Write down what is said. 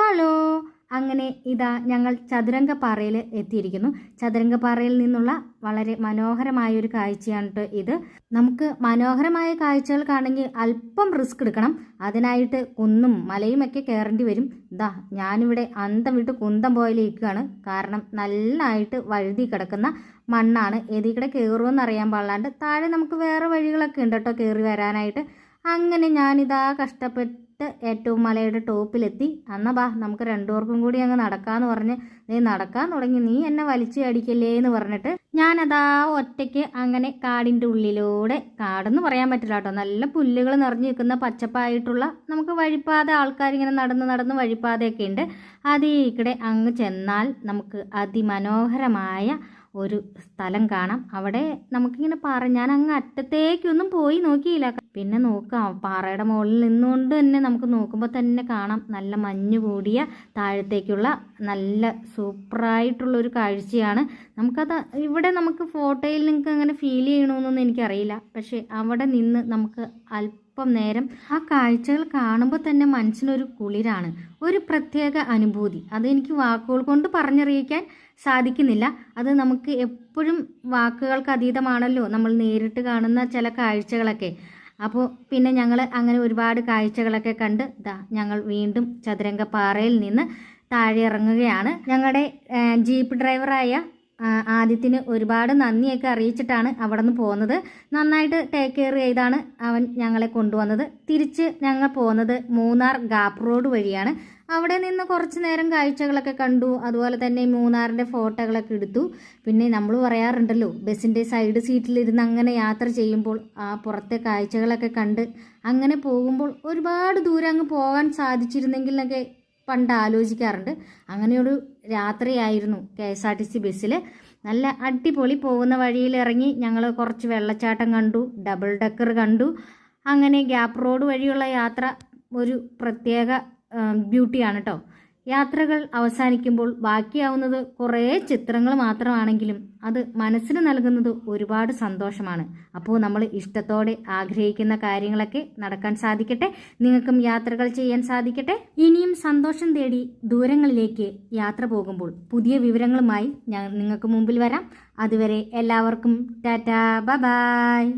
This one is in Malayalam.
ഹലോ. അങ്ങനെ ഇതാ ഞങ്ങൾ ചതുരംഗപ്പാറയിൽ എത്തിയിരിക്കുന്നു. ചതുരംഗപ്പാറയിൽ നിന്നുള്ള വളരെ മനോഹരമായ ഒരു കാഴ്ചയാണ് ഇത് നമുക്ക് മനോഹരമായ കാഴ്ചകൾ കാണണമെങ്കിൽ അല്പം റിസ്ക് എടുക്കണം. അതിനായിട്ട് കുന്നും മലയും ഒക്കെ കയറേണ്ടി വരും. ഇതാ ഞാനിവിടെ അന്തം വിട്ട് കുന്തം പോയിലിരിക്കുകയാണ്. കാരണം നല്ലതായിട്ട് വഴുതി കിടക്കുന്ന മണ്ണാണ്. ഏതിക്കടെ കൂടെ കയറുമെന്ന് അറിയാൻ പാടില്ലാണ്ട് താഴെ നമുക്ക് വേറെ വഴികളൊക്കെ ഉണ്ട് കേട്ടോ കയറി വരാനായിട്ട്. അങ്ങനെ ഞാനിതാ കഷ്ടപ്പെട്ട് ഏറ്റവും മലയുടെ ടോപ്പിലെത്തി. അന്നാ ബാ നമുക്ക് രണ്ടുപേർക്കും കൂടി അങ്ങ് നടക്കാന്ന് പറഞ്ഞ് നീ നടക്കാൻ തുടങ്ങി. നീ എന്നെ വലിച്ചു അടിക്കല്ലേ? എന്ന് പറഞ്ഞിട്ട് ഞാനതാ ഒറ്റയ്ക്ക് അങ്ങനെ കാടിന്റെ ഉള്ളിലൂടെ കാടെന്ന് പറയാൻ പറ്റില്ല കേട്ടോ. നല്ല പുല്ലുകൾ നിറഞ്ഞു നിൽക്കുന്ന പച്ചപ്പായിട്ടുള്ള നമുക്ക് വഴിപ്പാത ആൾക്കാരിങ്ങനെ നടന്ന് നടന്ന് വഴിപ്പാതയൊക്കെ ഉണ്ട്. അതിൽ അങ്ങ് ചെന്നാൽ നമുക്ക് അതിമനോഹരമായ ഒരു സ്ഥലം കാണാം. അവിടെ നമുക്കിങ്ങനെ പറ ഞാൻ അങ്ങ് അറ്റത്തേക്കൊന്നും പോയി നോക്കിയില്ല. പിന്നെ നോക്കാം. പാറയുടെ മുകളിൽ നിന്നുകൊണ്ട് തന്നെ നമുക്ക് നോക്കുമ്പോൾ തന്നെ കാണാം. നല്ല മഞ്ഞ് കൂടിയ താഴത്തേക്കുള്ള നല്ല സൂപ്പറായിട്ടുള്ളൊരു കാഴ്ചയാണ്. നമുക്കത് ഇവിടെ നമുക്ക് ഫോട്ടോയിൽ നിങ്ങൾക്ക് അങ്ങനെ ഫീൽ ചെയ്യണമെന്നൊന്നും എനിക്കറിയില്ല. പക്ഷേ അവിടെ നിന്ന് നമുക്ക് അല്പം നേരം ആ കാഴ്ചകൾ കാണുമ്പോൾ തന്നെ മനസ്സിനൊരു കുളിരാണ്. ഒരു പ്രത്യേക അനുഭൂതി. അതെനിക്ക് വാക്കുകൾ കൊണ്ട് പറഞ്ഞറിയിക്കാൻ സാധിക്കുന്നില്ല. അത് നമുക്ക് എപ്പോഴും വാക്കുകൾക്ക് അതീതമാണല്ലോ. നമ്മൾ നേരിട്ട് കാണുന്ന ചില കാഴ്ചകളൊക്കെ. അപ്പോൾ പിന്നെ ഞങ്ങൾ അങ്ങനെ ഒരുപാട് കാഴ്ചകളൊക്കെ കണ്ട് ദാ ഞങ്ങൾ വീണ്ടും ചതുരംഗപ്പാറയിൽ നിന്ന് താഴെ ഇറങ്ങുകയാണ്. ഞങ്ങളുടെ ജീപ്പ് ഡ്രൈവറായ ആദ്യത്തിന് ഒരുപാട് നന്ദിയൊക്കെ അറിയിച്ചിട്ടാണ് അവിടെ നിന്ന് പോകുന്നത്. നന്നായിട്ട് ടേക്ക് കെയർ ചെയ്താണ് അവൻ ഞങ്ങളെ കൊണ്ടുവന്നത്. തിരിച്ച് ഞങ്ങൾ പോകുന്നത് മൂന്നാർ ഗാപ്പ് റോഡ് വഴിയാണ്. അവിടെ നിന്ന് കുറച്ച് നേരം കാഴ്ചകളൊക്കെ കണ്ടു. അതുപോലെ തന്നെ മൂന്നാറിന്റെ ഫോട്ടോകളൊക്കെ എടുത്തു. പിന്നെ നമ്മൾ പറയാറുണ്ടല്ലോ ബസ്സിന്റെ സൈഡ് സീറ്റിലിരുന്ന് അങ്ങനെ യാത്ര ചെയ്യുമ്പോൾ ആ പുറത്തെ കാഴ്ചകളൊക്കെ കണ്ട് അങ്ങനെ പോകുമ്പോൾ ഒരുപാട് ദൂരം അങ്ങ് പോകാൻ സാധിച്ചിരുന്നെങ്കിലൊക്കെ പണ്ട് ആലോചിക്കാറുണ്ട്. അങ്ങനെയൊരു രാത്രിയായിരുന്നു K S R T C ബസ്സിൽ നല്ല അടിപൊളി പോകുന്ന വഴിയിൽ ഇറങ്ങി ഞങ്ങൾ കുറച്ച് വെള്ളച്ചാട്ടം കണ്ടു ഡബിൾ ഡെക്കർ കണ്ടു. അങ്ങനെ ഗ്യാപ്പ് റോഡ് വഴിയുള്ള യാത്ര ഒരു പ്രത്യേക ബ്യൂട്ടിയാണ് കേട്ടോ യാത്രകൾ അവസാനിക്കുമ്പോൾ ബാക്കിയാവുന്നത് കുറേ ചിത്രങ്ങൾ മാത്രമാണെങ്കിലും അത് മനസ്സിന് നൽകുന്നത് ഒരുപാട് സന്തോഷമാണ്. അപ്പോൾ നമ്മൾ ഇഷ്ടത്തോടെ ആഗ്രഹിക്കുന്ന കാര്യങ്ങളൊക്കെ നടക്കാൻ സാധിക്കട്ടെ. നിങ്ങൾക്കും യാത്രകൾ ചെയ്യാൻ സാധിക്കട്ടെ. ഇനിയും സന്തോഷം തേടി ദൂരങ്ങളിലേക്ക് യാത്ര പോകുമ്പോൾ പുതിയ വിവരങ്ങളുമായി ഞാൻ നിങ്ങൾക്ക് മുമ്പിൽ വരാം. അതുവരെ എല്ലാവർക്കും ടാറ്റാ ബ ബായ്